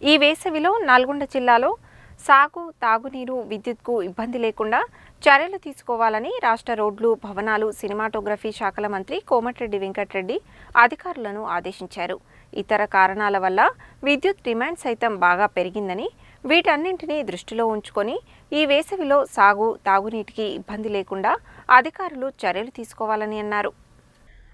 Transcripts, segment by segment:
ఈ వేసవిలో నల్గొండ జిల్లాలో సాగు తాగునీరు విద్యుత్కు ఇబ్బంది లేకుండా చర్యలు తీసుకోవాలని రాష్ట్ర రోడ్లు భవనాలు సినిమాటోగ్రఫీ శాఖల మంత్రి కోమటిరెడ్డి వెంకటరెడ్డి అధికారులను ఆదేశించారు. ఇతర కారణాల వల్ల విద్యుత్ డిమాండ్ సైతం బాగా పెరిగిందని వీటన్నింటినీ దృష్టిలో ఉంచుకొని ఈ వేసవిలో సాగు తాగునీటికి ఇబ్బంది లేకుండా అధికారులు చర్యలు తీసుకోవాలని అన్నారు.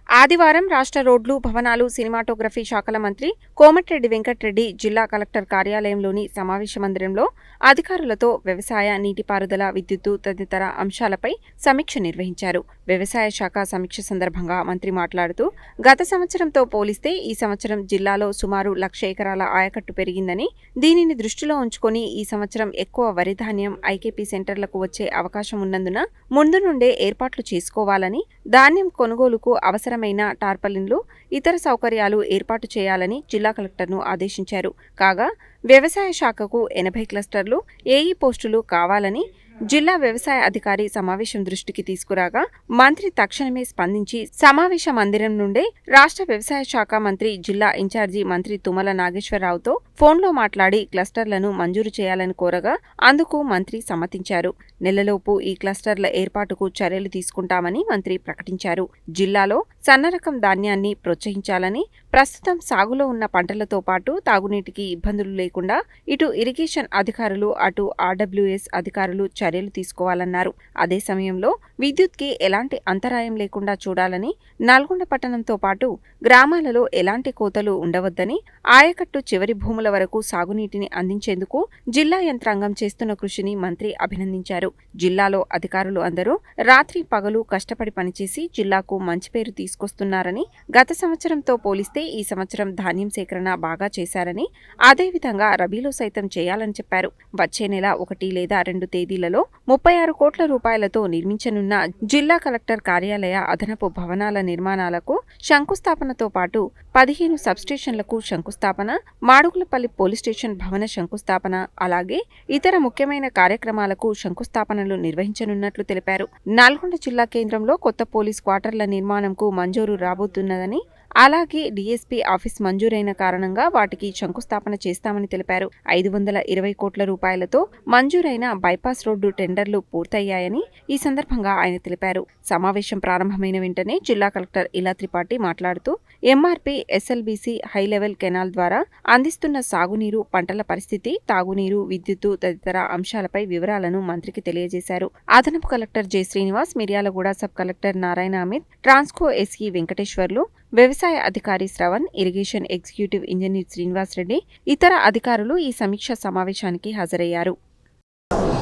ఆదివారం రాష్ట్ర రోడ్లు భవనాలు సినిమాటోగ్రఫీ శాఖల మంత్రి కోమటిరెడ్డి వెంకటరెడ్డి జిల్లా కలెక్టర్ కార్యాలయంలోని సమావేశ మందిరంలో అధికారులతో వ్యవసాయ నీటిపారుదల విద్యుత్తు తదితర అంశాలపై సమీక్ష నిర్వహించారు. వ్యవసాయ శాఖ సమీక్ష సందర్భంగా మంత్రి మాట్లాడుతూ గత సంవత్సరంతో పోలిస్తే ఈ సంవత్సరం జిల్లాలో సుమారు లక్ష ఎకరాల ఆయకట్టు పెరిగిందని దీనిని దృష్టిలో ఉంచుకొని ఈ సంవత్సరం ఎక్కువ వరి ధాన్యం ఐకేపీ సెంటర్లకు వచ్చే అవకాశం ఉన్నందున ముందు నుండే ఏర్పాట్లు చేసుకోవాలని ధాన్యం కొనుగోలుకు అవసరమైన టార్పలిన్లు ఇతర సౌకర్యాలు ఏర్పాటు చేయాలని జిల్లా కలెక్టర్ను ఆదేశించారు. కాగా వ్యవసాయ శాఖకు ఎనభై క్లస్టర్లు ఏఈ పోస్టులు కావాలని జిల్లా వ్యవసాయ అధికారి సమావేశం దృష్టికి తీసుకురాగా మంత్రి తక్షణమే స్పందించి సమావేశ మందిరం నుండే రాష్ట్ర వ్యవసాయ శాఖ మంత్రి జిల్లా ఇన్ఛార్జి మంత్రి తుమ్మల నాగేశ్వరరావుతో ఫోన్లో మాట్లాడి క్లస్టర్లను మంజూరు చేయాలని కోరగా అందుకు మంత్రి సమ్మతించారు. నెలలోపు ఈ క్లస్టర్ల ఏర్పాటుకు చర్యలు తీసుకుంటామని మంత్రి ప్రకటించారు. జిల్లాలో సన్నరకం ధాన్యాన్ని ప్రోత్సహించాలని ప్రస్తుతం సాగులో ఉన్న పంటలతో పాటు తాగునీటికి ఇబ్బందులు లేకుండా ఇటు ఇరిగేషన్ అధికారులు అటు ఆర్డబ్ల్యూఎస్ అధికారులు చర్యలు తీసుకోవాలన్నారు. అదే సమయంలో విద్యుత్కి ఎలాంటి అంతరాయం లేకుండా చూడాలని నల్గొండ పట్టణంతో పాటు గ్రామాలలో ఎలాంటి కోతలు ఉండవద్దని ఆయకట్టు చివరి భూముల వరకు సాగునీటిని అందించేందుకు జిల్లా యంత్రాంగం చేస్తున్న కృషిని మంత్రి అభినందించారు. జిల్లాలో అధికారులు అందరూ రాత్రి పగలు కష్టపడి పనిచేసి జిల్లాకు మంచి పేరు తీసుకొస్తున్నారని గత సంవత్సరంతో పోలిస్తే ఈ సంవత్సరం ధాన్యం సేకరణ బాగా చేశారని అదేవిధంగా రబీలో సైతం చేయాలని చెప్పారు. వచ్చే నెల ఒకటి లేదా రెండు తేదీలలో ముప్పై ఆరు కోట్ల రూపాయలతో నిర్మించనున్న జిల్లా కలెక్టర్ కార్యాలయ అదనపు భవనాల నిర్మాణాలకు శంకుస్థాపనతో పాటు పదిహేను సబ్స్టేషన్లకు శంకుస్థాపన మాడుగులపల్లి పోలీస్ స్టేషన్ భవన శంకుస్థాపన అలాగే ఇతర ముఖ్యమైన కార్యక్రమాలకు శంకుస్థాపనలు నిర్వహించనున్నట్లు తెలిపారు. నల్గొండ జిల్లా కేంద్రంలో కొత్త పోలీస్ క్వార్టర్ల నిర్మాణంకు మంజూరు రాబోతున్నదని అలాగే డీఎస్పీ ఆఫీస్ మంజూరైన కారణంగా వాటికి శంకుస్థాపన చేస్తామని తెలిపారు. ఐదు వందల ఇరవై కోట్ల రూపాయలతో మంజూరైన బైపాస్ రోడ్డు టెండర్లు పూర్తయ్యాయని ఈ సందర్భంగా ఆయన తెలిపారు. సమావేశం ప్రారంభమైన వెంటనే జిల్లా కలెక్టర్ ఇలా త్రిపాఠి మాట్లాడుతూ MRP SLBC high level canal ద్వారా అందిస్తున్న సాగునీరు పంటల పరిస్థితి తాగునీరు విద్యుత్తు తదితర అంశాలపై వివరాలను మంత్రికి తెలియజేశారు. అదనపు collector J. Srinivas Miryalaguda sub collector Narayana Amit Transco SE Venkateswarlu వ్యవసాయ అధికారి Shravan irrigation executive engineer Srinivas Reddy ఇతర అధికారులు ఈ సమీక్ష సమావేశానికి హాజరయ్యారు.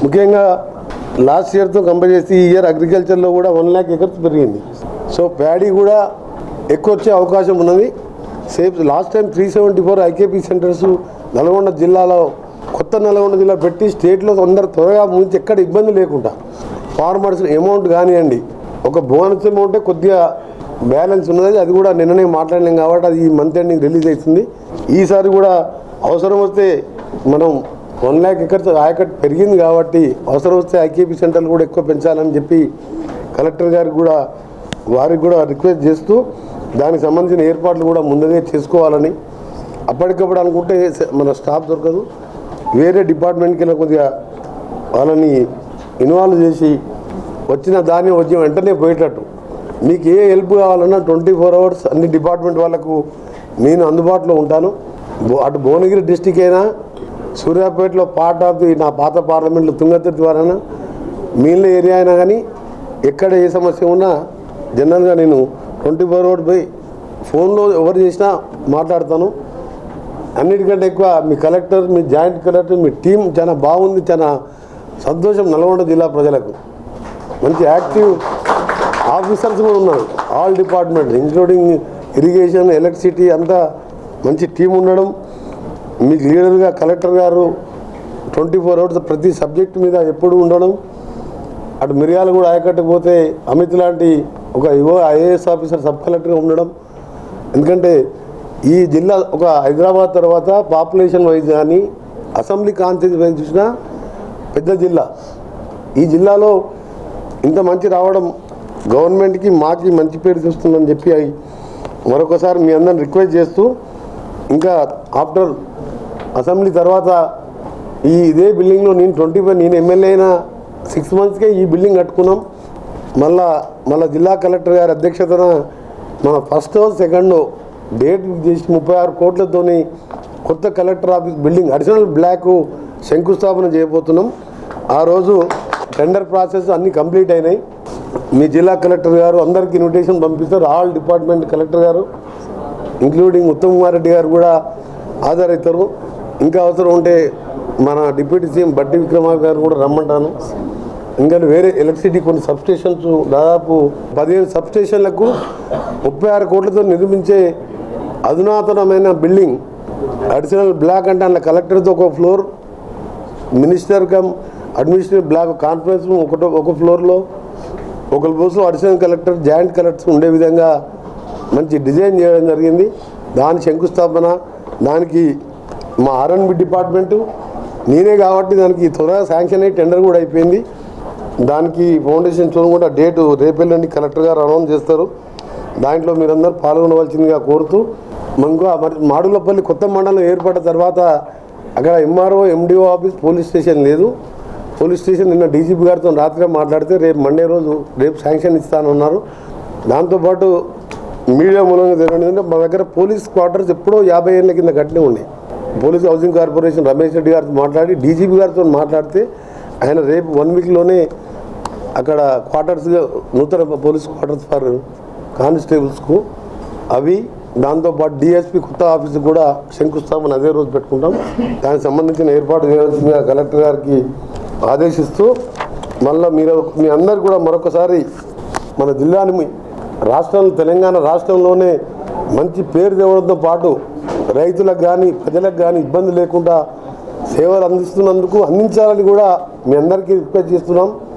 ముఖ్యంగా లాస్ట్ ఇయర్తో కంపేర్ చేసి ఈ ఇయర్ అగ్రికల్చర్లో కూడా వన్ ల్యాక్ ఎకర్స్ పెరిగింది. సో ప్యాడీ కూడా ఎక్కువ వచ్చే అవకాశం ఉన్నది. Safe last time three seventy four IKP centres Nalgonda జిల్లాలో కొత్త నల్గొండ జిల్లా పెట్టి స్టేట్లో అందరు త్వరగా ముంచి ఎక్కడ ఇబ్బంది లేకుండా ఫార్మర్స్ అమౌంట్ కానివ్వండి. ఒక బోనస్ అమౌంటే కొద్దిగా బ్యాలెన్స్ ఉన్నది అది కూడా నిన్ననే మాట్లాడలేం కాబట్టి అది ఈ మంత్ ఎండింగ్ రిలీజ్ అవుతుంది. ఈసారి కూడా అవసరం వస్తే మనం వన్ ల్యాక్ ఎకర్స్ ఆయకట్ పెరిగింది కాబట్టి అవసరం వస్తే ఐకేపీ సెంటర్లు కూడా ఎక్కువ పెంచాలని చెప్పి కలెక్టర్ గారికి కూడా వారికి కూడా రిక్వెస్ట్ చేస్తూ దానికి సంబంధించిన ఏర్పాట్లు కూడా ముందుగా చేసుకోవాలని అప్పటికప్పుడు అనుకుంటే మన స్టాఫ్ దొరకదు. వేరే డిపార్ట్మెంట్కి వెళ్ళి కొద్దిగా వాళ్ళని ఇన్వాల్వ్ చేసి వచ్చిన ధాన్యం వచ్చి వెంటనే పోయేటట్టు. మీకు ఏ హెల్ప్ కావాలన్నా ట్వంటీ ఫోర్ అవర్స్ అన్ని డిపార్ట్మెంట్ వాళ్ళకు నేను అందుబాటులో ఉంటాను. అటు భువనగిరి డిస్టిక్ అయినా సూర్యాపేటలో పార్ట్ ఆఫ్ ది నా పాత పార్లమెంట్లో తుంగతుర్తి ద్వారా మిగిలిన ఏరియా అయినా కానీ ఎక్కడ ఏ సమస్య ఉన్నా జనరల్గా నేను ట్వంటీ ఫోర్ అవర్స్ పోయి ఫోన్లో ఎవరు చేసినా మాట్లాడతాను. అన్నిటికంటే ఎక్కువ మీ కలెక్టర్ మీ జాయింట్ కలెక్టర్ మీ టీం చాలా బాగుంది చాలా సంతోషం నల్గొండ జిల్లా ప్రజలకు. మంచి యాక్టివ్ ఆఫీసర్స్ కూడా ఉన్నారు. All department including irrigation electricity అంతా మంచి టీం ఉండడం. మీకు లీడర్గా కలెక్టర్ గారు ట్వంటీ ఫోర్ అవర్స్ ప్రతి సబ్జెక్ట్ మీద ఎప్పుడు ఉండడం. అటు మిరియాలు కూడా ఆయకట్టకపోతే అమిత్ లాంటి ఒక యువ ఐఏఎస్ ఆఫీసర్ సబ్ కలెక్టర్గా ఉండడం. ఎందుకంటే ఈ జిల్లా ఒక హైదరాబాద్ తర్వాత పాపులేషన్ వైజ్ కానీ అసెంబ్లీ కాన్స్టిట్యూన్స్ వైజ్ చూసినా పెద్ద జిల్లా. ఈ జిల్లాలో ఇంత మంచి రావడం గవర్నమెంట్కి మాకి మంచి పేరు చూస్తుందని చెప్పి మరొకసారి మీ అందరిని రిక్వెస్ట్ చేస్తూ ఇంకా ఆఫ్టర్ అసెంబ్లీ తర్వాత ఈ ఇదే బిల్డింగ్లో నేను ట్వంటీ ఫైవ్ నేను ఎమ్మెల్యే అయిన సిక్స్ మంత్స్కే ఈ బిల్డింగ్ కట్టుకున్నాం. మళ్ళా మళ్ళా జిల్లా కలెక్టర్ గారి అధ్యక్షతన మన ఫస్ట్ సెకండ్ డేట్ చేసి ముప్పై ఆరు కోట్లతోని కొత్త collector office building additional block శంకుస్థాపన చేయబోతున్నాం. ఆ రోజు టెండర్ ప్రాసెస్ అన్నీ కంప్లీట్ అయినాయి. మీ జిల్లా కలెక్టర్ గారు అందరికీ ఇన్విటేషన్ పంపిస్తారు. ఆల్ డిపార్ట్మెంట్ కలెక్టర్ గారు ఇంక్లూడింగ్ ఉత్తమ్ కుమార్ రెడ్డి గారు కూడా హాజరవుతారు. ఇంకా అవసరం ఉంటే మన డిప్యూటీ సీఎం బట్టి విక్రమార్ గారు కూడా రమ్మంటాను. ఇంకా వేరే ఎలక్ట్రిసిటీ కొన్ని సబ్స్టేషన్స్ దాదాపు పదిహేను సబ్స్టేషన్లకు ముప్పై ఆరు కోట్లతో నిర్మించే అధునాతనమైన బిల్డింగ్ అడిషనల్ బ్లాక్ అంటే అందులో కలెక్టర్తో ఒక floor minister cum administrative block conference ఒకటో ఒక ఫ్లోర్లో ఒకరి ఫ్లోర్లో అడిషనల్ కలెక్టర్ జాయింట్ కలెక్టర్స్ ఉండే విధంగా మంచి డిజైన్ చేయడం జరిగింది. దాని శంకుస్థాపన దానికి మా ఆర్ఎన్బి డిపార్ట్మెంటు నేనే కాబట్టి దానికి త్వరగా శాంక్షన్ అయ్యి టెండర్ కూడా అయిపోయింది. దానికి ఫౌండేషన్ స్టోన్ కూడా డేటు రేపెళ్ళండి కలెక్టర్ గారు అనౌన్స్ చేస్తారు. దాంట్లో మీరందరూ పాల్గొనవలసిందిగా కోరుతూ మనకు మాడులపల్లి కొత్త మండలం ఏర్పడిన తర్వాత అక్కడ MRO MDO office police station లేదు. పోలీస్ స్టేషన్ నిన్న డీజీపీ గారితో రాత్రిగా మాట్లాడితే రేపు మండే రోజు రేపు శాంక్షన్ ఇస్తానన్నారు. దాంతోపాటు మీడియా మూలంగా తెలియదు అంటే మా దగ్గర పోలీస్ క్వార్టర్స్ ఎప్పుడో యాభై ఏళ్ళ కింద కట్టినే ఉన్నాయి. Police housing corporation Ramesh Reddy గారితో మాట్లాడి డీజీపీ గారితో మాట్లాడితే ఆయన రేపు వన్ వీక్లోనే అక్కడ క్వార్టర్స్ నూతన పోలీస్ క్వార్టర్స్ ఫర్ కానిస్టేబుల్స్కు అవి దాంతోపాటు డిఎస్పి కొత్త ఆఫీసు కూడా శంకుస్థాపన అదే రోజు పెట్టుకుంటాం. దానికి సంబంధించిన ఏర్పాటు చేయాల్సిందిగా కలెక్టర్ గారికి ఆదేశిస్తూ మళ్ళీ మీరు మీ అందరు కూడా మరొకసారి మన జిల్లాని రాష్ట్రం తెలంగాణ రాష్ట్రంలోనే మంచి పేరు తేవడంతో పాటు రైతులకు కానీ ప్రజలకు కానీ ఇబ్బంది లేకుండా సేవలు అందిస్తున్నందుకు అందించాలని కూడా మీ అందరికీ రిక్వెస్ట్ చేస్తున్నాం.